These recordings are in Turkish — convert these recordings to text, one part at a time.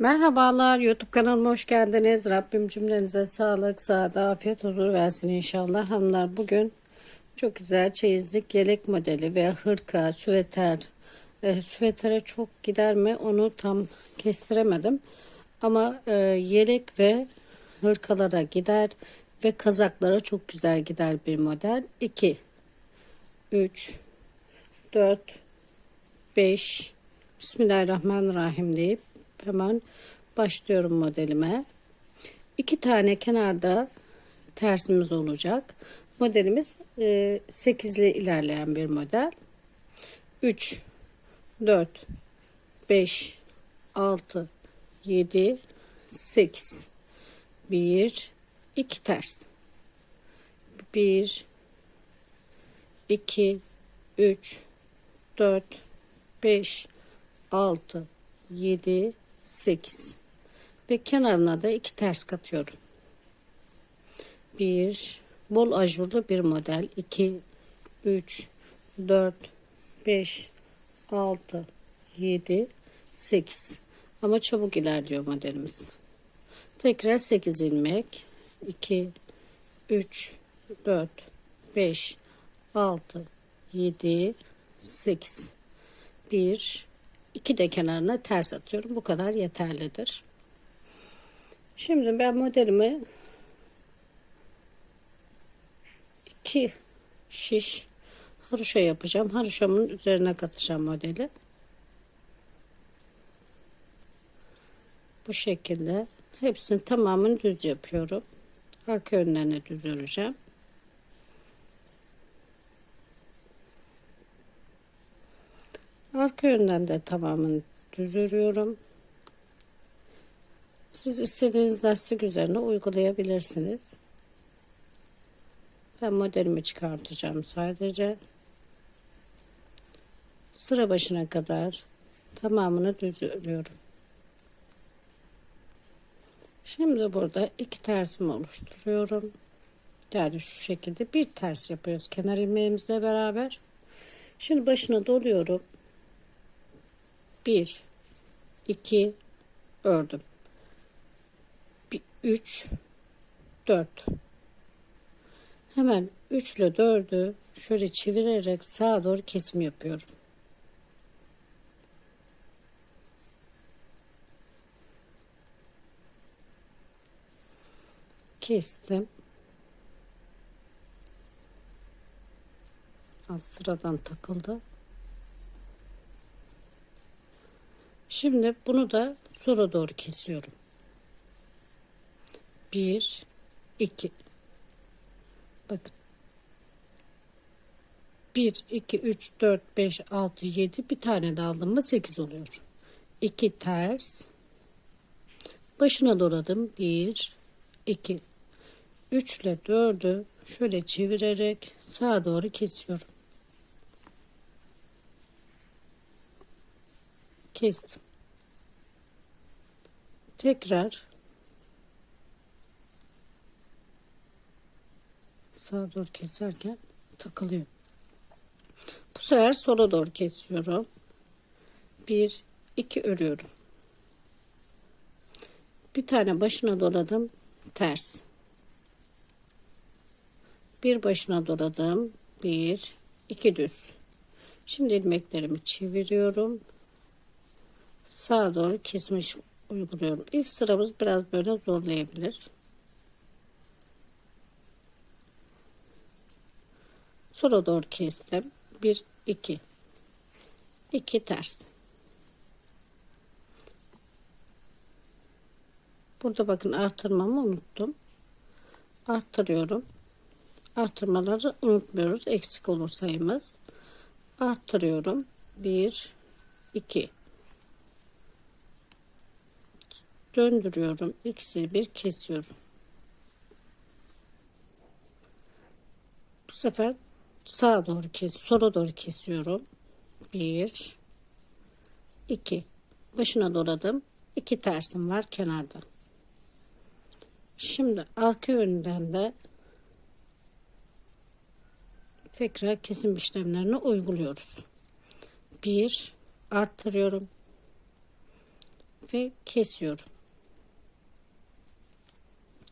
Merhabalar YouTube kanalıma hoş geldiniz. Rabbim cümlenize sağlık, sağlık, afiyet, huzur versin inşallah. Hanımlar bugün çok güzel çeyizlik yelek modeli veya hırka, süveter. E, süvetere çok gider mi onu tam kestiremedim. Ama e, yelek ve hırkalara gider ve kazaklara çok güzel gider bir model. 2, 3, 4, 5, Bismillahirrahmanirrahim deyip hemen başlıyorum modelime. İki tane kenarda tersimiz olacak. Modelimiz e, 8'li ilerleyen bir model. 3, 4, 5, 6, 7, 8. 1, 2 ters. 1, 2, 3, 4, 5, 6, 7, 8 ve kenarına da iki ters katıyorum. Bir bol ajurlu bir model. 2 3 4 5 6 7 8 ama çabuk ilerliyor modelimiz. Tekrar 8 ilmek. 2 3 4 5 6 7 8 1 İki de kenarına ters atıyorum. Bu kadar yeterlidir. Şimdi ben modelimi iki şiş haroşa yapacağım. Haroşamın üzerine katacağım modeli. Bu şekilde hepsini tamamını düz yapıyorum. Arka önlerine düz öreceğim. Arka yönden de tamamını düz örüyorum. Siz istediğiniz lastik üzerine uygulayabilirsiniz. Ben modelimi çıkartacağım sadece. Sıra başına kadar tamamını düz örüyorum. Şimdi burada iki tersimi oluşturuyorum. Yani şu şekilde bir ters yapıyoruz kenar ilmeğimizle beraber. Şimdi başına doluyorum. 1 2 ördüm. 3 4 Hemen 3 ile 4'ü şöyle çevirerek sağa doğru kesim yapıyorum. Kestim. Az sıradan takıldı. Şimdi bunu da sola doğru kesiyorum. 1 2 Bakın. 1 2 3 4 5 6 7 bir tane de aldım mı 8 oluyor. 2 ters. Başına doladım. 1 2 3 ile 4'ü şöyle çevirerek sağa doğru kesiyorum. Kestim tekrar sağa doğru keserken takılıyor. Bu sefer sola doğru kesiyorum. Bir, iki örüyorum. Bir tane başına doladım. Ters. Bir başına doladım. Bir, iki düz. Şimdi ilmeklerimi çeviriyorum. Sağa doğru kesmiş uyguluyorum. İlk sıramız biraz böyle zorlayabilir. Sola doğru kestim. 1 2 2 ters. Burada bakın artırmamı unuttum. Arttırıyorum. Artırmaları unutmuyoruz. Eksik olur sayımız. Arttırıyorum. 1 2 döndürüyorum. İkisini bir kesiyorum. Bu sefer sağa doğru kes, sola doğru kesiyorum. Bir, iki. Başına doladım. İki tersim var kenarda. Şimdi arka yönden de tekrar kesim işlemlerini uyguluyoruz. Bir arttırıyorum. ve kesiyorum.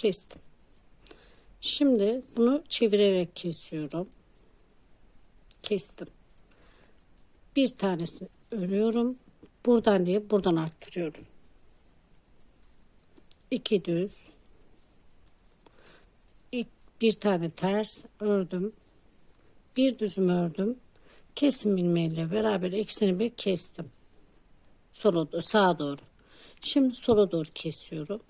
Kestim. Şimdi bunu çevirerek kesiyorum. Kestim. Bir tanesini örüyorum. Buradan diye buradan arttırıyorum. İki düz. Bir tane ters ördüm. Bir düzüm ördüm. Kesim ilmeğiyle beraber ikisini bir kestim. Sola, sağa doğru. Şimdi sola doğru kesiyorum.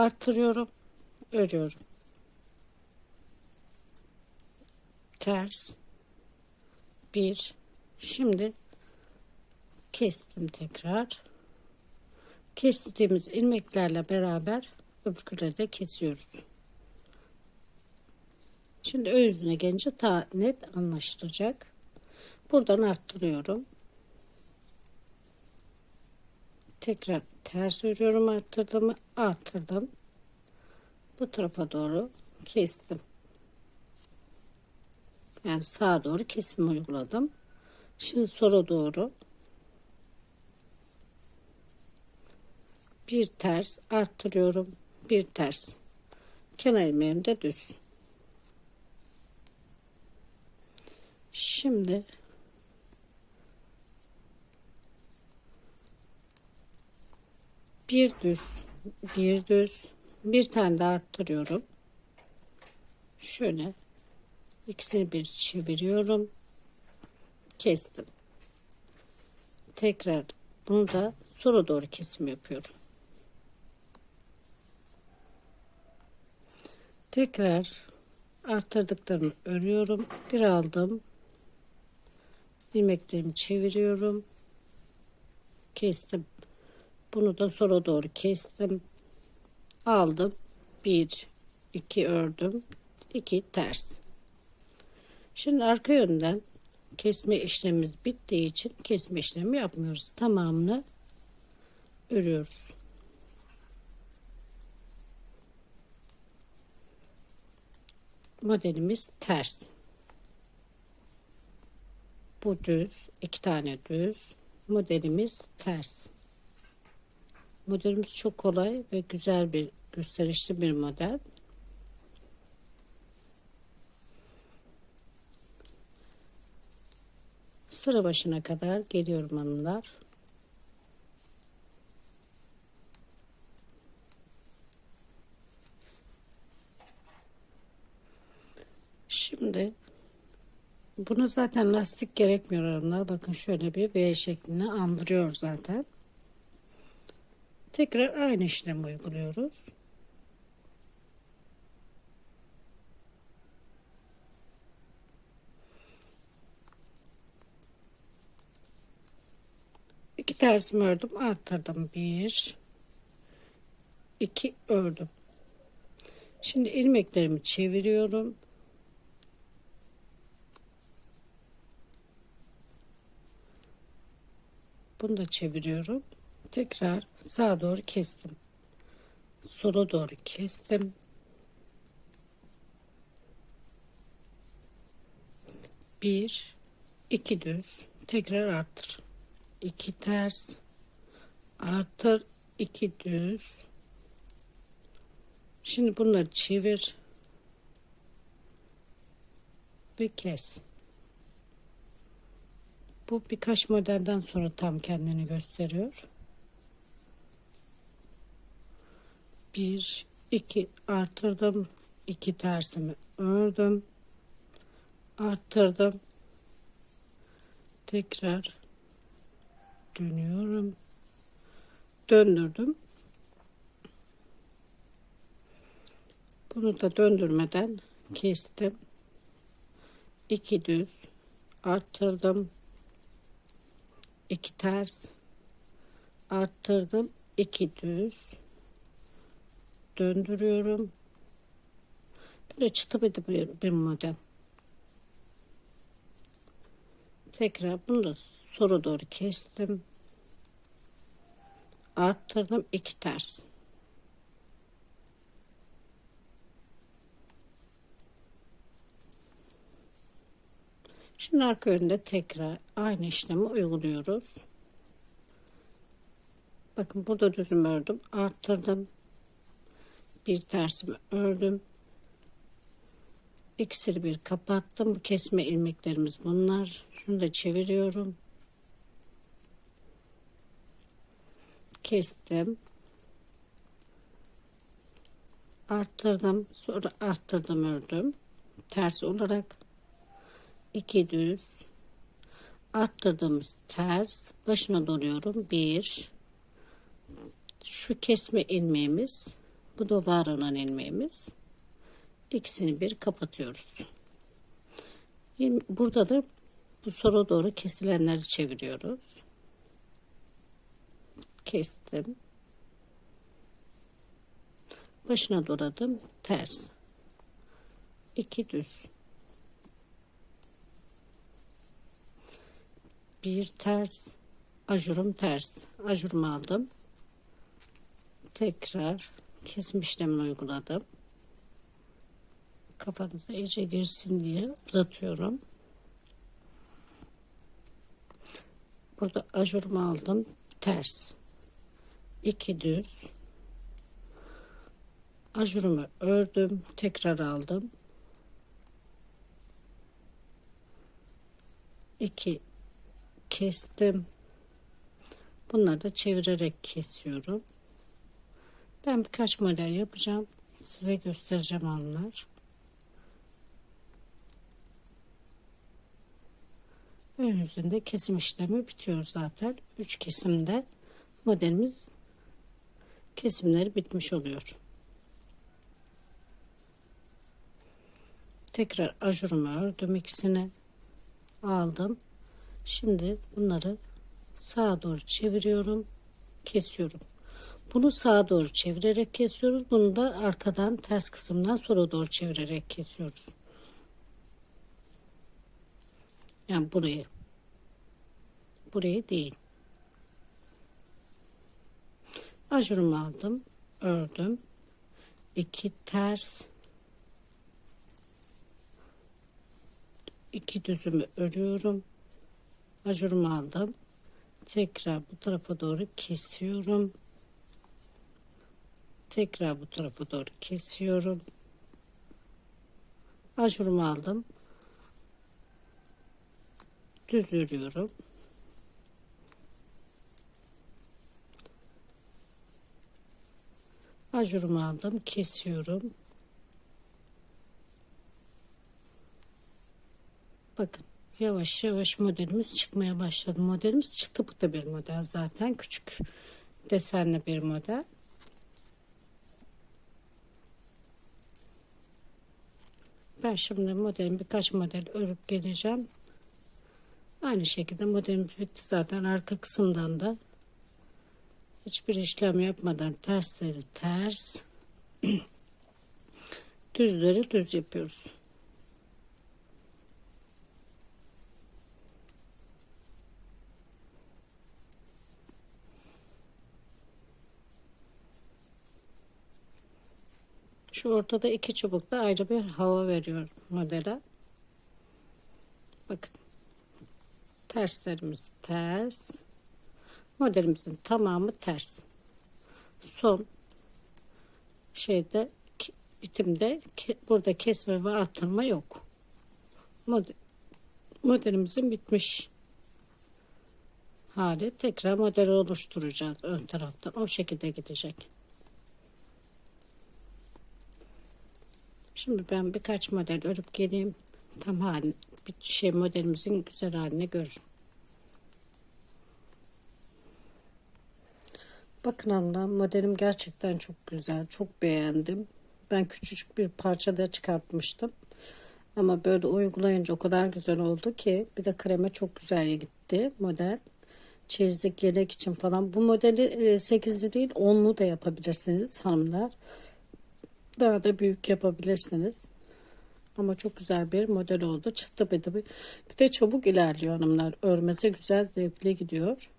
Arttırıyorum. Örüyorum. Ters. Bir. Şimdi kestim tekrar. Kestiğimiz ilmeklerle beraber öbürküleri de kesiyoruz. Şimdi ön gelince daha net anlaşılacak. Buradan arttırıyorum. Tekrar ters örüyorum arttırdım arttırdım. Bu tarafa doğru kestim. Yani sağa doğru kesim uyguladım. Şimdi sola doğru bir ters arttırıyorum. Bir ters. Kenar ilmeğim de düz. Şimdi bir düz, bir düz, bir tane de arttırıyorum. Şöyle ikisini bir çeviriyorum. Kestim. Tekrar bunu da sola doğru kesim yapıyorum. Tekrar arttırdıklarımı örüyorum. Bir aldım. ilmeklerimi çeviriyorum. Kestim. Bunu da sola doğru kestim. Aldım. Bir, iki ördüm. iki ters. Şimdi arka yönden kesme işlemimiz bittiği için kesme işlemi yapmıyoruz. Tamamını örüyoruz. modelimiz ters. Bu düz, iki tane düz. Modelimiz ters. Modelimiz çok kolay ve güzel bir gösterişli bir model. Sıra başına kadar geliyorum hanımlar. Şimdi buna zaten lastik gerekmiyor hanımlar. Bakın şöyle bir V şeklini andırıyor zaten. Tekrar aynı işlemi uyguluyoruz. İki tersimi ördüm arttırdım bir iki ördüm şimdi ilmeklerimi çeviriyorum Bunu da çeviriyorum. Tekrar sağa doğru kestim. Sola doğru kestim. Bir, iki düz, tekrar arttır. İki ters, arttır, iki düz. Şimdi bunları çevir ve kes. Bu birkaç modelden sonra tam kendini gösteriyor. Bir, iki arttırdım. iki tersimi ördüm. Arttırdım. Tekrar dönüyorum. Döndürdüm. Bunu da döndürmeden kestim. iki düz arttırdım 2 ters arttırdım 2 düz döndürüyorum böyle çıtı bir, bir model tekrar bunu da soru doğru kestim arttırdım 2 ters Şimdi arka yönde tekrar aynı işlemi uyguluyoruz. Bakın burada düzüm ördüm. Arttırdım. Bir tersimi ördüm. İkisini bir kapattım. Bu kesme ilmeklerimiz bunlar. Şunu da çeviriyorum. Kestim. Arttırdım. Sonra arttırdım ördüm. Ters olarak iki düz arttırdığımız ters başına doluyorum. Bir şu kesme ilmeğimiz bu da var olan ilmeğimiz ikisini bir kapatıyoruz. Burada da bu sola doğru kesilenleri çeviriyoruz. Kestim. Başına doladım. Ters. iki düz. Bir ters. Ajurum ters. Ajurumu aldım. Tekrar kesim işlemini uyguladım kafanıza iyice girsin diye uzatıyorum. Burada ajurumu aldım. Ters. iki düz. Ajurumu ördüm. Tekrar aldım. iki kestim. Bunları da çevirerek kesiyorum. Ben birkaç model yapacağım. Size göstereceğim onlar. ön yüzünde kesim işlemi bitiyor zaten. 3 kesimde modelimiz kesimleri bitmiş oluyor. Tekrar ajurumu ördüm ikisini aldım. Şimdi bunları sağa doğru çeviriyorum. Kesiyorum. Bunu sağa doğru çevirerek kesiyoruz. Bunu da arkadan ters kısımdan sola doğru çevirerek kesiyoruz. Yani burayı. Burayı değil. Ajurumu aldım. Ördüm. iki ters. iki düzümü örüyorum. Ajurumu aldım. Tekrar bu tarafa doğru kesiyorum. Tekrar bu tarafa doğru kesiyorum. Ajurumu aldım düz örüyorum. Ajurumu aldım, kesiyorum. Bakın yavaş yavaş modelimiz çıkmaya başladı. Modelimiz çıtı pıtı bir model zaten. Küçük desenli bir model. Ben şimdi modelin birkaç model örüp geleceğim. Aynı şekilde modelimiz bitti zaten arka kısımdan da hiçbir işlem yapmadan tersleri ters düzleri düz yapıyoruz. Şu ortada iki çubukta ayrı bir hava veriyor modele. Bakın. Terslerimiz ters. Modelimizin tamamı ters. Son şeyde bitimde burada kesme ve artırma yok. Model, modelimizin bitmiş hali. Tekrar modeli oluşturacağız. Ön taraftan o şekilde gidecek şimdi ben birkaç model örüp geleyim tam halini bir şey modelimizin güzel halini görün. Bakın abla modelim gerçekten çok güzel. Çok beğendim. Ben küçücük bir parça da çıkartmıştım. Ama böyle uygulayınca o kadar güzel oldu ki bir de kreme çok güzel gitti model. Çeyizlik yelek için falan. Bu modeli 8'li e, değil 10'lu da yapabilirsiniz hanımlar. Daha da büyük yapabilirsiniz. Ama çok güzel bir model oldu. Çıktı bir de, bir de çabuk ilerliyor hanımlar. Örmesi güzel zevkli gidiyor.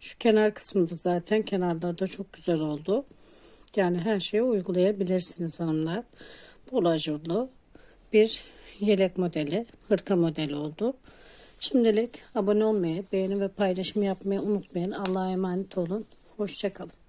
Şu kenar kısmında zaten kenarlarda çok güzel oldu. Yani her şeyi uygulayabilirsiniz hanımlar. Bol ajurlu bir yelek modeli, hırka modeli oldu. Şimdilik abone olmayı, beğeni ve paylaşım yapmayı unutmayın. Allah'a emanet olun. Hoşçakalın.